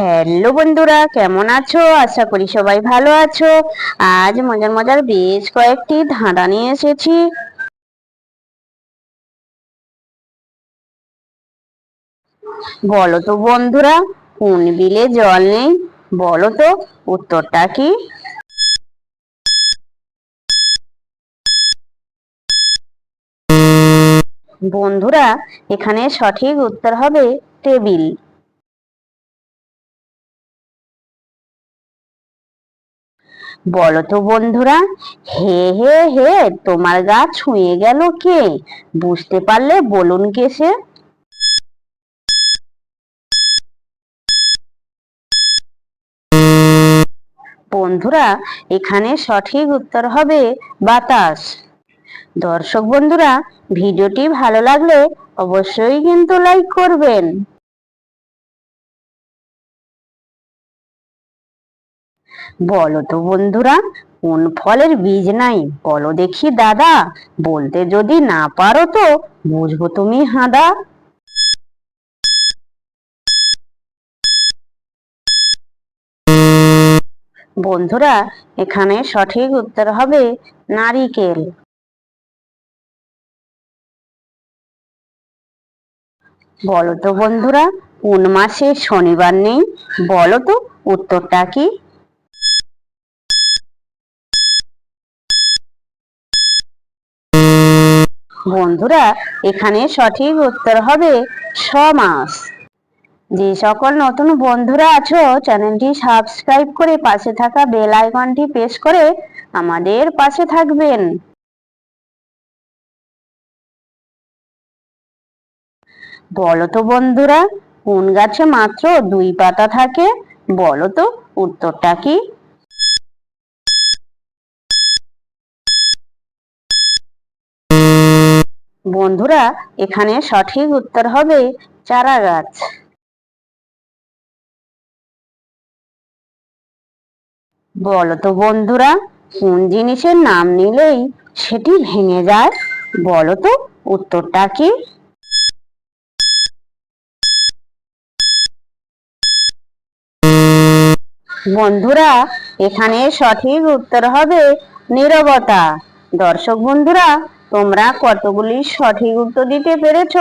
Hello বন্ধুরা, কেমন আছো? আশা করি সবাই ভালো আছো। আজ মজার মজার বেশ কয়েকটি ধাঁধা নিয়ে এসেছি। বলো তো বন্ধুরা, কোন বিলে জল নেই? বলো তো উত্তরটা কি? বন্ধুরা, এখানে সঠিক উত্তর হবে টেবিল। বলো তো বন্ধুরা, হে হে হে, তোমার গা ছুঁয়ে গেল কে? বুঝতে পারলে বলুন কে সে? বন্ধুরা, এখানে সঠিক উত্তর হবে বাতাস। দর্শক বন্ধুরা, ভিডিওটি ভালো লাগলে অবশ্যই কিন্তু লাইক করবেন। বলো তো বন্ধুরা, কোন ফলের বীজ নাই? বলো দেখি দাদা, বলতে যদি না পারো তো বুঝব তুমি হাঁদা। বন্ধুরা, এখানে সঠিক উত্তর হবে নারিকেল। বলো তো বন্ধুরা, কোন মাসে শনিবার নেই? বলো তো উত্তরটা কি? বন্ধুরা, এখানে সঠিক উত্তর হবে সমাস যে সকল নতুন বন্ধুরা আছো, চ্যানেলটি সাবস্ক্রাইব করে পাশে থাকা বেল আইকনটি প্রেস করে আমাদের পাশে থাকবেন। বলো তো বন্ধুরা, কোন গাছে মাত্র দুই পাতা থাকে? বলো তো উত্তরটা কি? বন্ধুরা, এখানে সঠিক উত্তর হবে চারা গাছ বলো তো বন্ধুরা, কোন জিনিসের নাম নিলেই সেটি ভেঙে যায়? বলো তো উত্তরটা কি? বন্ধুরা, এখানে সঠিক উত্তর হবে নীরবতা। দর্শক বন্ধুরা তোমরা কতগুলি সঠিক উত্তর দিতে পেরেছ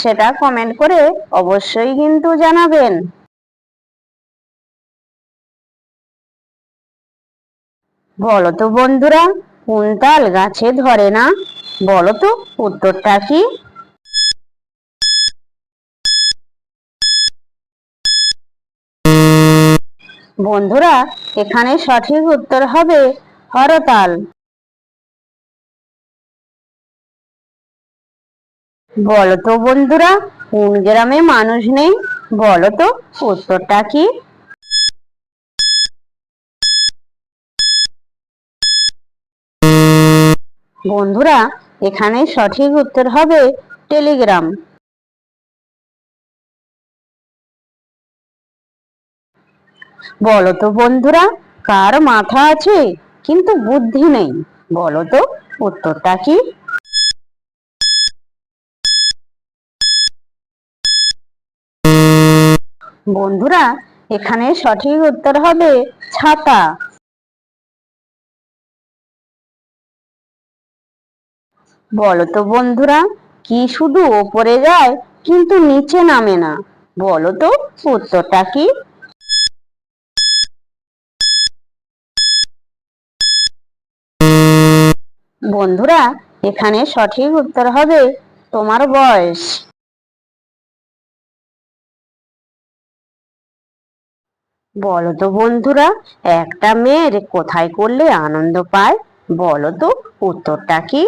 সেটা কমেন্ট করে অবশ্যই কিন্তু জানাবেন। বলো তো বন্ধুরা কোন তাল গাছে ধরে না? বলো তো উত্তরটা কি? বন্ধুরা, এখানে সঠিক উত্তর হবে হরতাল। বলো তো বন্ধুরা, কোন গ্রামে মানুষ নেই? বলো তো, উত্তরটা কি? বন্ধুরা, এখানে সঠিক উত্তর হবে টেলিগ্রাম। বলো তো বন্ধুরা, কার মাথা আছে, কিন্তু বুদ্ধি নেই? বলো তো, উত্তরটা কি? বন্ধুরা, এখানে সঠিক উত্তর হবে ছাতা। বলো তো বন্ধুরা, কি শুধু ওপরে যায় কিন্তু নিচে নামে না? বলো তো উত্তরটা কি? বন্ধুরা, এখানে সঠিক উত্তর হবে তোমার বয়স। বলো তো বন্ধুরা, একটা মেয়ের কোথায় করলে আনন্দ পায়? বলো তো উত্তরটা কি?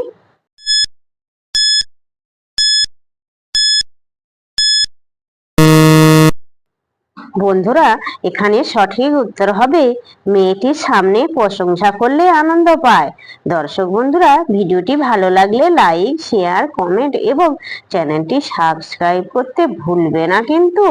বন্ধুরা, এখানে সঠিক উত্তর হবে, মেয়েটির সামনে প্রশংসা করলে আনন্দ পায়। দর্শক বন্ধুরা, ভিডিওটি ভালো লাগলে লাইক, শেয়ার, কমেন্ট এবং চ্যানেলটি সাবস্ক্রাইব করতে ভুলবে না কিন্তু।